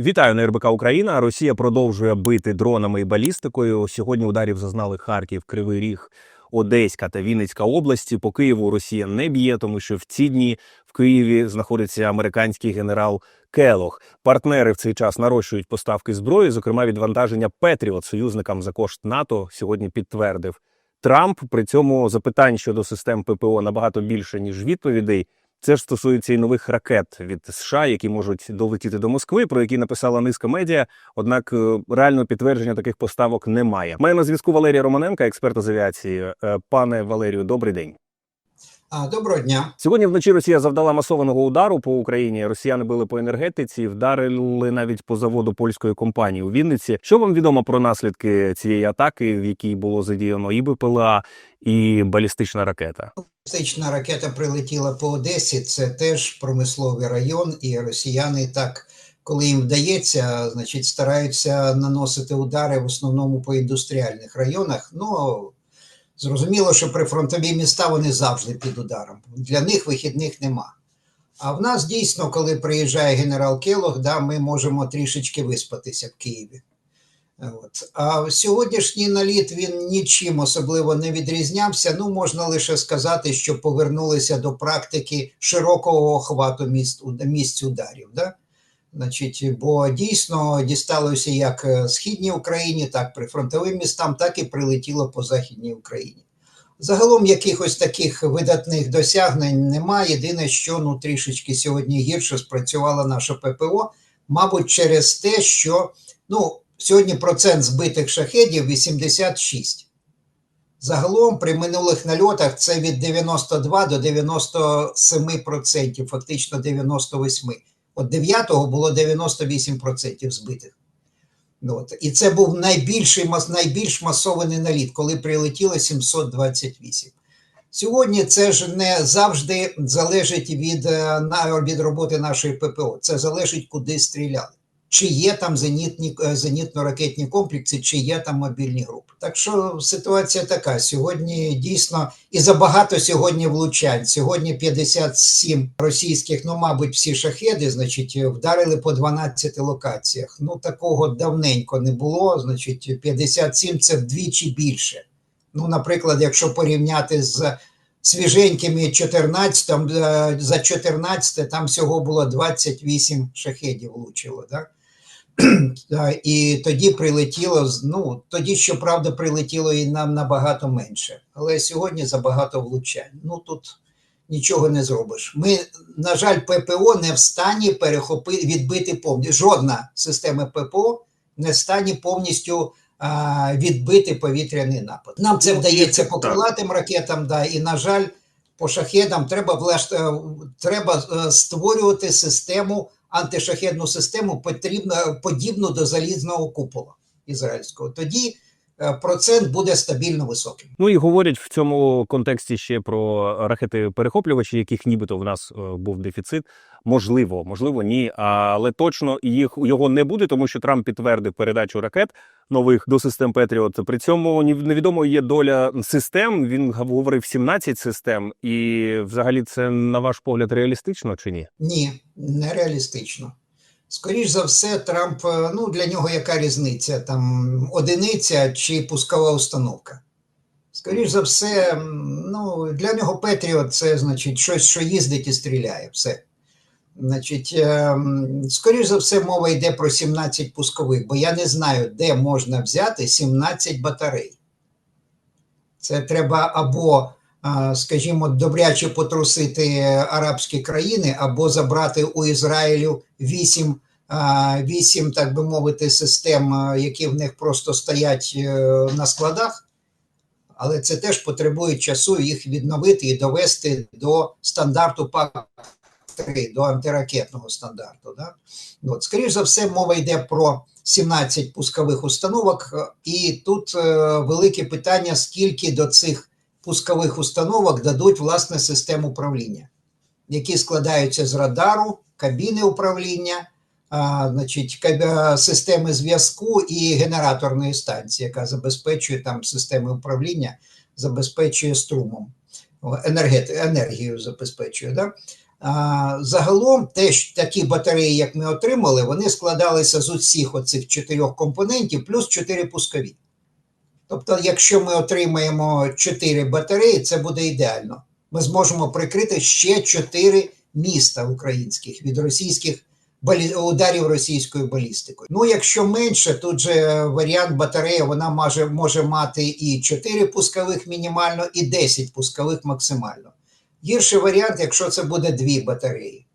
Вітаю на РБК Україна. Росія продовжує бити дронами і балістикою. Сьогодні ударів зазнали Харків, Кривий Ріг, Одеська та Вінницька області. По Києву Росія не б'є, тому що в ці дні в Києві знаходиться американський генерал Келох. Партнери в цей час нарощують поставки зброї, зокрема відвантаження Петріот союзникам за кошт НАТО. Сьогодні підтвердив Трамп. При цьому запитань щодо систем ППО набагато більше ніж відповідей. Це ж стосується і нових ракет від США, які можуть долетіти до Москви, про які написала низка медіа. Однак е, реального підтвердження таких поставок немає. Має на зв'язку Валерія Романенка, експерта з авіації. Е, Пане Валерію, добрий день. Доброго дня. Сьогодні вночі Росія завдала масованого удару по Україні. Росіяни били по енергетиці, вдарили навіть по заводу польської компанії у Вінниці. Що вам відомо про наслідки цієї атаки, в якій було задіяно і БПЛА, і балістична ракета? Балістична ракета прилетіла по Одесі. Це теж промисловий район, і росіяни так, коли їм вдається, значить, стараються наносити удари в основному по індустріальних районах. Ну зрозуміло, що прифронтові міста вони завжди під ударом. Для них вихідних нема. А в нас дійсно, коли приїжджає генерал Келох, да, ми можемо трішечки виспатися в Києві. От. А сьогоднішній наліт він нічим особливо не відрізнявся. Ну, можна лише сказати, що повернулися до практики широкого охвату міст, місць ударів. Да? Значить, бо дійсно дісталося як е, східній Україні, так прифронтовим містам, так і прилетіло по Західній Україні. Загалом якихось таких видатних досягнень немає. Єдине, що ну трішечки сьогодні гірше спрацювала наша ППО, мабуть, через те, що ну. Сьогодні процент збитих шахедів 86. Загалом при минулих нальотах це від 92 до 97%, фактично 98%. От 9-го було 98% збитих. От. І це був найбільший, найбільш масований наліт, коли прилетіло 728. Сьогодні це ж не завжди залежить від, е, від роботи нашої ППО. Це залежить, куди стріляли чи є там зенітні зенітно-ракетні комплекси, чи є там мобільні групи. Так що ситуація така. Сьогодні дійсно і забагато сьогодні влучань. Сьогодні 57 російських, ну мабуть, всі шахеди, значить, вдарили по 12 локаціях. Ну такого давненько не було. Значить, 57 це вдвічі більше. Ну, наприклад, якщо порівняти з свіженькими 14, за 14 там всього було 28 шахедів влучило. Так? І тоді прилетіло, ну тоді, щоправда, прилетіло і нам набагато менше. Але сьогодні забагато влучань. Ну тут нічого не зробиш. Ми, на жаль, ППО не в стані перехопити, відбити повністю. Жодна система ППО не в стані повністю відбити повітряний напад. Нам це вдається по крилатим ракетам, да, і, на жаль, по шахедам треба влаш... треба е, створювати систему антишахедну систему потрібно подібну до залізного купола ізраїльського. Тоді е, процент буде стабільно високим. Ну і говорять в цьому контексті ще про ракети перехоплювачі, яких нібито в нас е, був дефіцит. Можливо, можливо, ні, але точно їх його не буде, тому що Трамп підтвердив передачу ракет нових до систем Петріот. При цьому невідомо є доля систем. Він говорив 17 систем, і взагалі це на ваш погляд реалістично чи ні? Ні, не реалістично. Скоріш за все, Трамп ну для нього яка різниця? Там одиниця чи пускова установка. Скоріш за все, ну для нього Петріот це значить щось, що їздить і стріляє. Все. Значить, ем, скоріш за все, мова йде про 17 пускових, бо я не знаю, де можна взяти 17 батарей. Це треба або, скажімо, добряче потрусити арабські країни, або забрати у Ізраїлю 8, 8 так би мовити, систем, які в них просто стоять е, на складах. Але це теж потребує часу їх відновити і довести до стандарту ПАК 3 до антиракетного стандарту. Да? От, Скоріше за все, мова йде про 17 пускових установок, і тут е, велике питання, скільки до цих пускових установок дадуть власне систему управління, які складаються з радару, кабіни управління, а, значить, системи зв'язку і генераторної станції, яка забезпечує там системи управління, забезпечує струмом, енергію забезпечує. Да? Загалом, теж такі батареї, як ми отримали, вони складалися з усіх оцих чотирьох компонентів, плюс чотири пускові. Тобто, якщо ми отримаємо чотири батареї, це буде ідеально. Ми зможемо прикрити ще чотири міста українських від російських ударів російською балістикою. Ну, якщо менше, тут же варіант батареї вона може, може мати і 4 пускових мінімально, і 10 пускових максимально. Гірший варіант, якщо це буде дві батареї,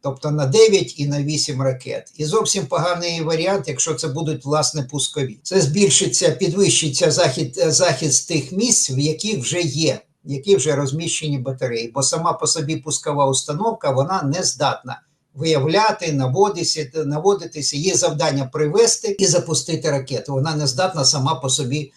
тобто на 9 і на 8 ракет. І зовсім поганий варіант, якщо це будуть власне пускові. Це збільшиться, підвищиться захід, захист тих місць, в яких вже є, які вже розміщені батареї. Бо сама по собі пускова установка вона не здатна виявляти, наводитися, наводитися. Є завдання привести і запустити ракету. Вона не здатна сама по собі е,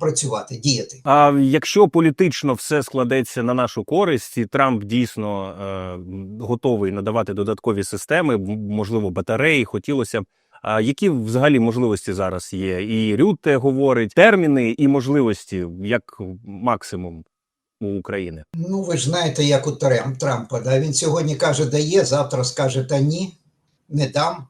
працювати, діяти. А якщо політично все складеться на нашу користь, і Трамп дійсно е, готовий надавати додаткові системи, можливо, батареї, хотілося б. А які взагалі можливості зараз є? І Рютте говорить терміни і можливості як максимум у України. Ну, ви ж знаєте, як у Трампа. Да? Він сьогодні каже, дає, завтра скаже та ні, не дам.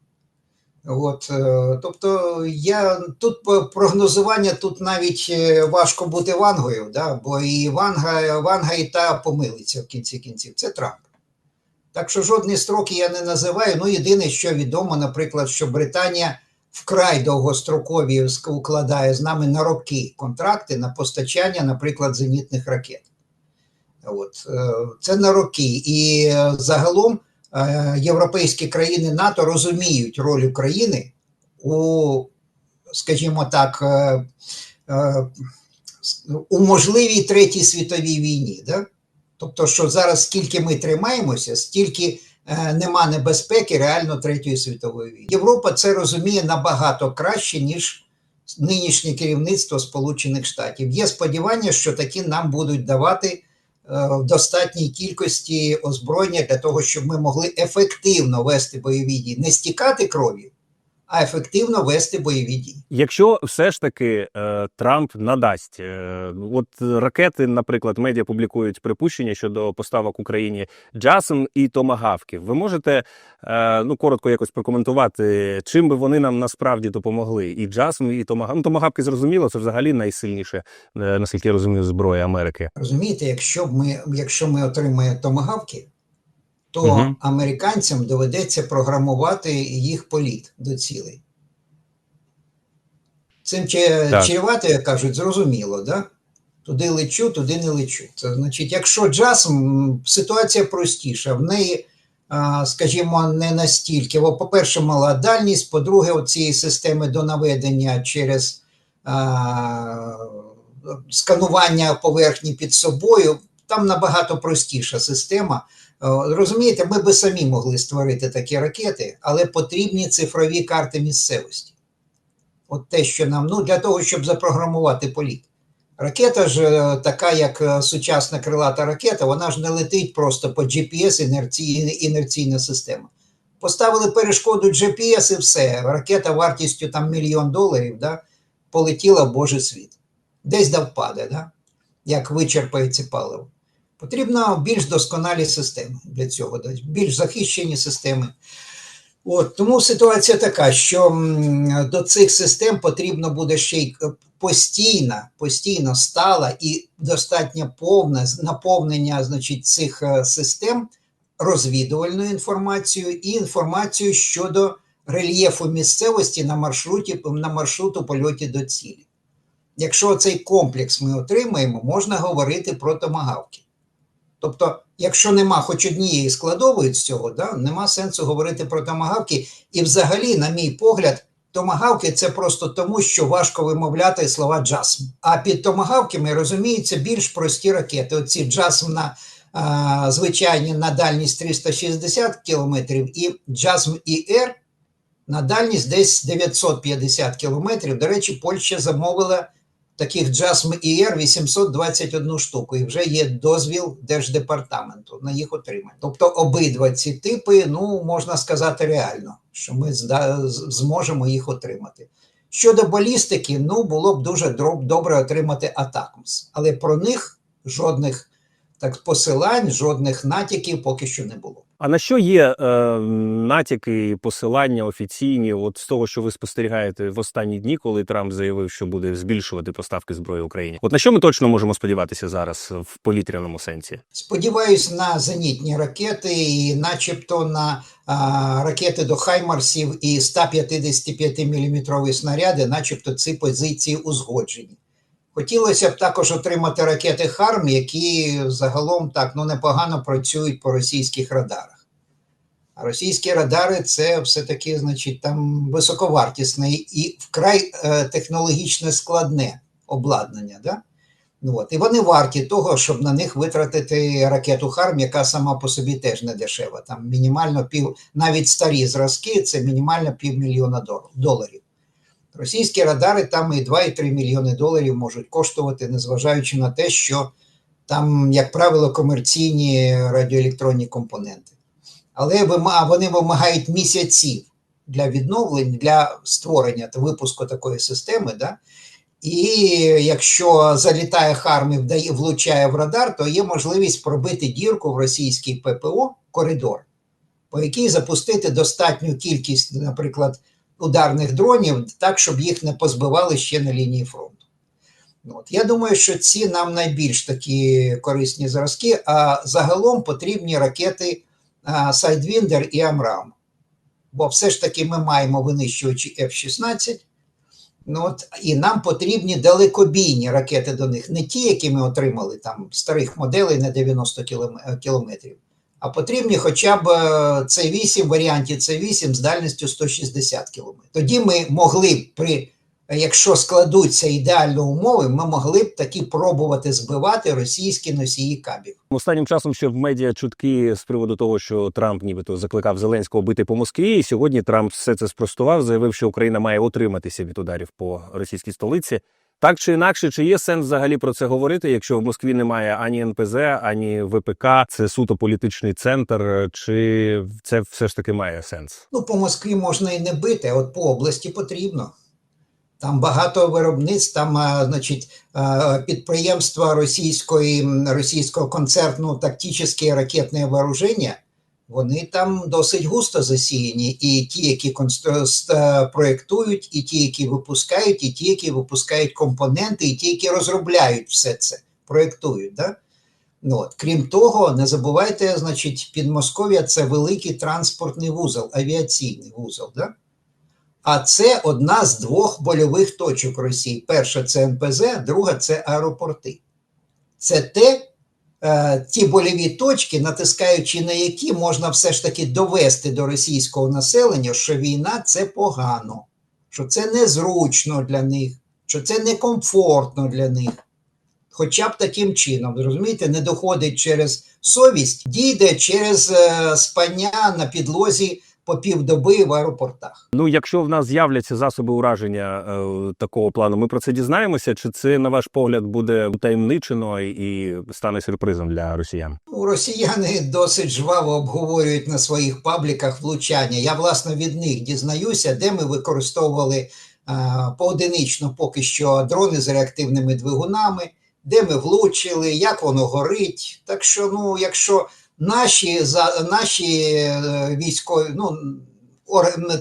От, е, тобто я тут прогнозування тут навіть е, важко бути вангою, да? бо і ванга, ванга і та помилиться в кінці кінців. Це Трамп. Так що жодні строки я не називаю. Ну, єдине, що відомо, наприклад, що Британія вкрай довгострокові укладає з нами на роки контракти на постачання, наприклад, зенітних ракет. От, е, це на роки. І загалом європейські країни НАТО розуміють роль України у, скажімо так, е, е, у можливій третій світовій війні. Да? Тобто, що зараз скільки ми тримаємося, стільки е, нема небезпеки реально третьої світової війни. Європа це розуміє набагато краще, ніж нинішнє керівництво Сполучених Штатів. Є сподівання, що таки нам будуть давати е, в достатній кількості озброєння для того, щоб ми могли ефективно вести бойові дії, не стікати кров'ю, а ефективно вести бойові дії. Якщо все ж таки е, Трамп надасть, е, от ракети, наприклад, медіа публікують припущення щодо поставок Україні Джасм і Томагавків. Ви можете е, ну коротко якось прокоментувати, чим би вони нам насправді допомогли? І Джасм, і Томагавки. Ну, Томагавки зрозуміло, це взагалі найсильніше, е, наскільки я розумію, зброя Америки. Розумієте, якщо б ми, якщо ми отримаємо томагавки, то Мгм. американцям доведеться програмувати їх політ до цілей. Цим че- як кажуть, зрозуміло, да? Туди лечу, туди не лечу. Це значить, якщо джаз, ситуація простіша. В неї, скажімо, не настільки. Бо, по-перше, мала дальність, по-друге, цієї системи до наведення через а, сканування поверхні під собою, там набагато простіша система. Е, Розумієте, ми би самі могли створити такі ракети, але потрібні цифрові карти місцевості. От те, що нам ну, для того, щоб запрограмувати політ. Ракета ж е, така, як е, сучасна крилата ракета, вона ж не летить просто по GPS інерційна, система. Поставили перешкоду GPS і все. Ракета вартістю там мільйон доларів да, полетіла в Божий світ. Десь да впаде, да, як вичерпається паливо. Потрібно більш досконалі системи для цього, більш захищені системи. От, тому ситуація така, що до цих систем потрібно буде ще й е, постійна, постійно стала і достатньо повне наповнення значить, цих е, систем розвідувальною інформацією і інформацією щодо рельєфу місцевості на маршруті на маршруту польоті до цілі. Якщо цей комплекс ми отримаємо, можна говорити про томагавки. Тобто, якщо нема хоч однієї складової з цього, да, нема сенсу говорити про томагавки. І взагалі, на мій погляд, томагавки це просто тому, що важко вимовляти слова джасм. А під томагавками розуміються більш прості ракети. Оці джасм на а, звичайні на дальність 360 кілометрів і джасм ІР на дальність десь 950 кілометрів. До речі, Польща замовила таких JASM ІР 821 штуку, і вже є дозвіл Держдепартаменту на їх отримання. Тобто обидва ці типи, ну можна сказати, реально, що ми зможемо їх отримати. Щодо балістики, ну було б дуже добре отримати Атакмс, але про них жодних Так посилань, жодних натяків поки що не було. А на що є е, натяки, посилання офіційні, от з того, що ви спостерігаєте в останні дні, коли Трамп заявив, що буде збільшувати поставки зброї Україні? От на що ми точно можемо сподіватися зараз в повітряному сенсі? Сподіваюсь на зенітні ракети, і начебто на а, ракети до Хаймарсів і 155 мм снаряди, начебто ці позиції узгоджені. Хотілося б також отримати ракети Харм, які загалом так ну непогано працюють по російських радарах. А російські радари це все-таки, значить, там високовартісне і вкрай е, технологічно складне обладнання. Да? Ну, от. І вони варті того, щоб на них витратити ракету Харм, яка сама по собі теж не дешева. Там мінімально пів, навіть старі зразки це мінімально півмільйона дол- доларів. Російські радари там і 2,3 мільйони доларів можуть коштувати, незважаючи на те, що там, як правило, комерційні радіоелектронні компоненти. Але вони вимагають місяців для відновлення, для створення та випуску такої системи. Да? І якщо залітає Харм і вдає, влучає в радар, то є можливість пробити дірку в російський ППО коридор, по якій запустити достатню кількість, наприклад, ударних дронів, так, щоб їх не позбивали ще на лінії фронту. Ну, От. Я думаю, що ці нам найбільш такі корисні зразки, а загалом потрібні ракети Sidewinder і Амрам. Бо все ж таки ми маємо винищувачі F-16. Ну, от, і нам потрібні далекобійні ракети до них, не ті, які ми отримали там старих моделей на 90 кілометрів, а потрібні хоча б е, С8, варіанті С8 з дальністю 160 кілометрів. Тоді ми могли б при, якщо складуться ідеальні умови, ми могли б таки пробувати збивати російські носії кабів. Останнім часом ще в медіа чутки з приводу того, що Трамп нібито закликав Зеленського бити по Москві. І сьогодні Трамп все це спростував, заявив, що Україна має утриматися від ударів по російській столиці. Так чи інакше, чи є сенс взагалі про це говорити, якщо в Москві немає ані НПЗ, ані ВПК, це суто політичний центр, чи це все ж таки має сенс? Ну, по Москві можна і не бити, от по області потрібно. Там багато виробництв, там, а, значить, а, підприємства російської, російського концерну тактичне ракетне вооруження, вони там досить густо засіяні. І ті, які проєктують, і ті, які випускають, і ті, які випускають компоненти, і ті, які розробляють все це, проєктують. Да? Ну, от. Крім того, не забувайте, значить, Підмосков'я це великий транспортний вузол, авіаційний вузол. Да? А це одна з двох больових точок Росії. Перша це НПЗ, друга це аеропорти. Це те, ті больові точки, натискаючи на які можна все ж таки довести до російського населення, що війна це погано, що це незручно для них, що це некомфортно для них. Хоча б таким чином, розумієте, не доходить через совість, дійде через е, спання на підлозі по півдоби в аеропортах. Ну, якщо в нас з'являться засоби ураження е, такого плану, ми про це дізнаємося. Чи це, на ваш погляд, буде утаємничено і стане сюрпризом для росіян? Ну, Росіяни досить жваво обговорюють на своїх пабліках влучання. Я власне від них дізнаюся, де ми використовували а, поодинично поки що дрони з реактивними двигунами, де ми влучили, як воно горить. Так що, ну, якщо наші за наші е, військові, ну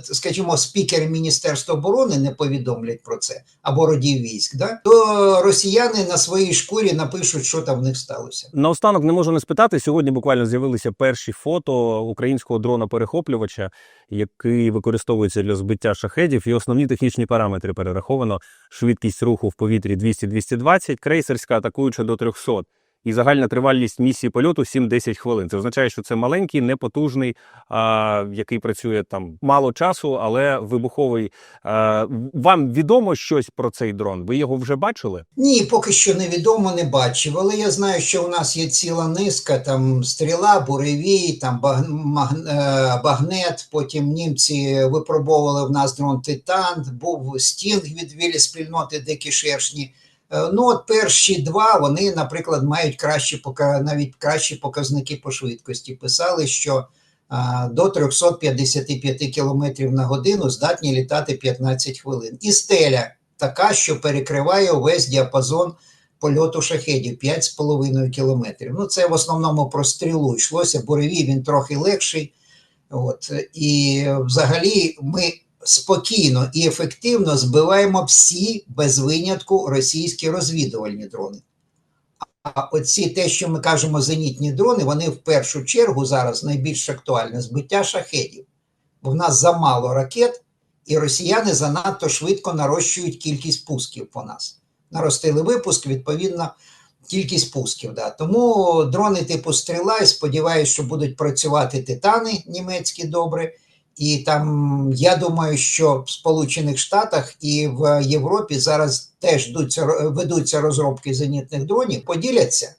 скажімо, спікери Міністерства оборони не повідомлять про це або родів військ, да? то росіяни на своїй шкурі напишуть, що там в них сталося. Наостанок не можу не спитати. Сьогодні буквально з'явилися перші фото українського дрона-перехоплювача, який використовується для збиття шахедів. І основні технічні параметри перераховано: швидкість руху в повітрі 200-220, крейсерська атакуюча до 300. І загальна тривалість місії польоту 7-10 хвилин. Це означає, що це маленький, непотужний, а, який працює там мало часу, але вибуховий. А, вам відомо щось про цей дрон? Ви його вже бачили? Ні, поки що невідомо, не бачив. Але я знаю, що у нас є ціла низка: там стріла, буревій, там е, багнет. Потім німці випробовували в нас дрон Титан, був стінг від вілі спільноти Дикі Шершні. Е, Ну, от перші два вони, наприклад, мають кращі навіть кращі показники по швидкості. Писали, що до 355 км на годину здатні літати 15 хвилин. І стеля така, що перекриває увесь діапазон польоту шахедів 5,5 кілометрів. Ну, це в основному про стрілу йшлося, буревій він трохи легший. От. І взагалі ми спокійно і ефективно збиваємо всі без винятку російські розвідувальні дрони. А оці те, що ми кажемо, зенітні дрони, вони в першу чергу зараз найбільш актуальне збиття шахедів. Бо в нас замало ракет, і росіяни занадто швидко нарощують кількість пусків по нас. Наростили випуск, відповідно, кількість пусків. Да. Тому дрони типу стріла, і сподіваюся, що будуть працювати титани німецькі добре. І там я думаю, що в Сполучених Штатах і в Європі зараз теж ведуться розробки зенітних дронів, поділяться,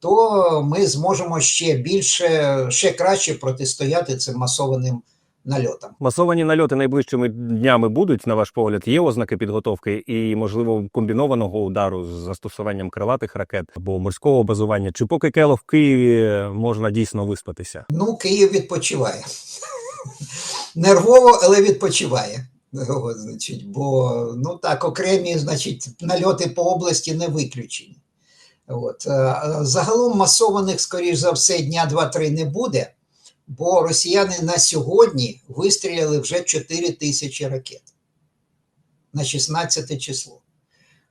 то ми зможемо ще більше, ще краще протистояти цим масованим нальотам. Масовані нальоти найближчими днями будуть, на ваш погляд, є ознаки підготовки і, можливо, комбінованого удару з застосуванням крилатих ракет або морського базування. Чи поки Кело в Києві можна дійсно виспатися? Ну, Київ відпочиває. Нервово, але відпочиває. От, значить, бо ну так, окремі значить, нальоти по області не виключені. От. е, Загалом масованих, скоріш за все, дня 2-3 не буде, бо росіяни на сьогодні вистріляли вже 4 тисячі ракет на 16 число.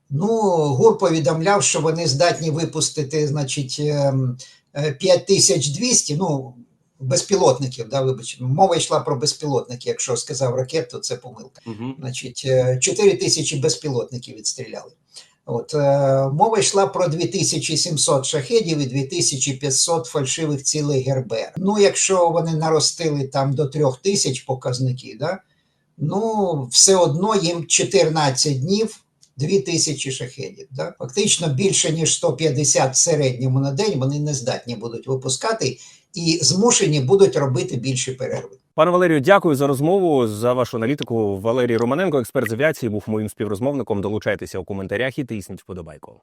Ну, ГУР повідомляв, що вони здатні випустити, значить, ем, е, 5200, ну, безпілотників, да, вибачте, мова йшла про безпілотники. Якщо сказав ракет, то це помилка. Угу. Значить, е, 4 тисячі безпілотників відстріляли. От, е, мова йшла про 2700 шахедів і 2500 фальшивих цілей ГРБ. Ну, якщо вони наростили там до 3000 показників, да, ну, все одно їм 14 днів 2000 шахедів. Да? Фактично більше, ніж 150 в середньому на день вони не здатні будуть випускати і змушені будуть робити більші перерви. Пане Валерію, дякую за розмову за вашу аналітику. Валерій Романенко, експерт з авіації, був моїм співрозмовником. Долучайтеся у коментарях і тисніть вподобайку.